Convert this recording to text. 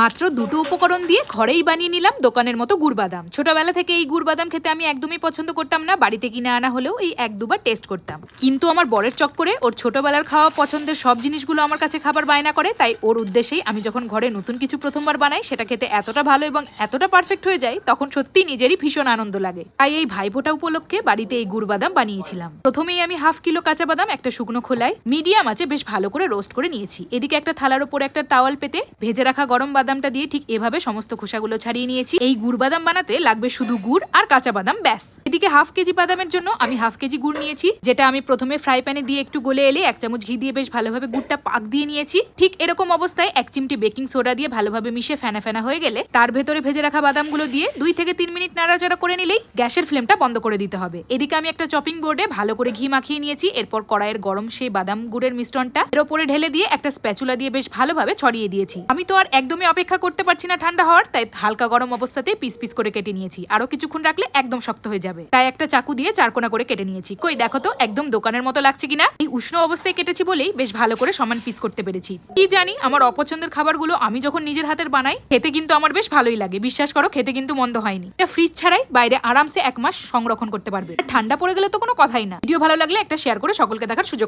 মাত্র দুটো উপকরণ দিয়ে ঘরেই বানিয়ে নিলাম দোকানের মতো গুড় বাদাম ছোটবেলা থেকে এই গুড় বাদাম খেতে আমি একদমই পছন্দ করতাম না, বাড়িতে কিনে আনা হলেও এই এক দুবার টেস্ট করতাম। কিন্তু আমার বরের চক্করে ওর ছোটবেলার খাওয়া পছন্দের সব জিনিসগুলো আমার কাছে খাবার বায়না করে, তাই ওর উদ্দেশ্যেই আমি যখন ঘরে নতুন কিছু প্রথমবার বানাই, সেটা খেতে এতটা ভালো এবং এতটা পারফেক্ট হয়ে যায়, তখন সত্যি নিজেরই ভীষণ আনন্দ লাগে। তাই এই ভাইফোঁটা উপলক্ষে বাড়িতে এই গুড় বাদাম বানিয়েছিলাম। প্রথমেই আমি হাফ কিলো কাঁচা বাদাম, একটা শুকনো খোলায়, মিডিয়াম আছে, বেশ ভালো করে রোস্ট করে নিয়েছি। এদিকে একটা থালার উপরে একটা টাওয়াল পেতে ভেজে রাখা গরম বাদামটা দিয়ে ঠিক এভাবে সমস্ত খোসাগুলো ছাড়িয়ে নিয়েছি। এই গুড় বাদাম বানাতে লাগবে শুধু গুড় আর কাঁচা বাদাম, ব্যাস। এদিকে হাফ কেজি বাদামের জন্য আমি হাফ কেজি গুড় নিয়েছি, যেটা আমি প্রথমে ফ্রাই প্যানে দিয়ে একটু গলে এলে এক চামচ ঘি দিয়ে বেশ ভালোভাবে গুড়টা পাক দিয়ে নিয়েছি। ঠিক এরকম অবস্থায় এক চিমটি বেকিং সোডা দিয়ে ভালোভাবে মিশে ফেনা ফেনা হয়ে গেলে তার ভেতরে ভেজে রাখা বাদামগুলো দিয়ে দুই থেকে তিন মিনিট নাড়াচাড়া করে নিলেই গ্যাসের ফ্লেমটা বন্ধ করে দিতে হবে। এদিকে আমি একটা চপিং বোর্ডে ভালো করে ঘি মাখিয়ে নিয়েছি, এরপর কড়াইয়ের গরম সেই বাদাম গুড়ের মিশ্রণটা, এর ওপরে ঢেলে দিয়ে একটা স্প্যাচুলা দিয়ে বেশ ভালোভাবে ছড়িয়ে দিয়েছি। আমি তো আর একদমই অপেক্ষা করতে পারছি না ঠান্ডা হওয়ার, তাই হালকা গরম অবস্থাতেই পিস পিস করে কেটে নিয়েছি। আরও কিছুক্ষণ রাখলে একদম শক্ত হয়ে যাবে। তাই একটা চাকু দিয়ে চারকোনা করে কেটে নিয়েছি। কই, দেখো তো, একদম দোকানের মতো লাগছে কিনা? এই উষ্ণ অবস্থায় কেটেছি বলেই বেশ ভালো করে সমান পিস করতে পেরেছি। কি জানি, আমার অপছন্দের খাবারগুলো আমি যখন নিজের হাতের বানাই, খেতে কিন্তু আমার বেশ ভালোই লাগে। বিশ্বাস করো, খেতে কিন্তু মন্দ হয়নি। এটা ফ্রিজ ছাড়াই বাইরে আরামসে এক মাস সংরক্ষণ করতে পারবে। ঠান্ডা পড়ে গেলে তো কোনো কথাই না। ভিডিও ভালো লাগলে একটা শেয়ার করে সকলকে দেখার সুযোগ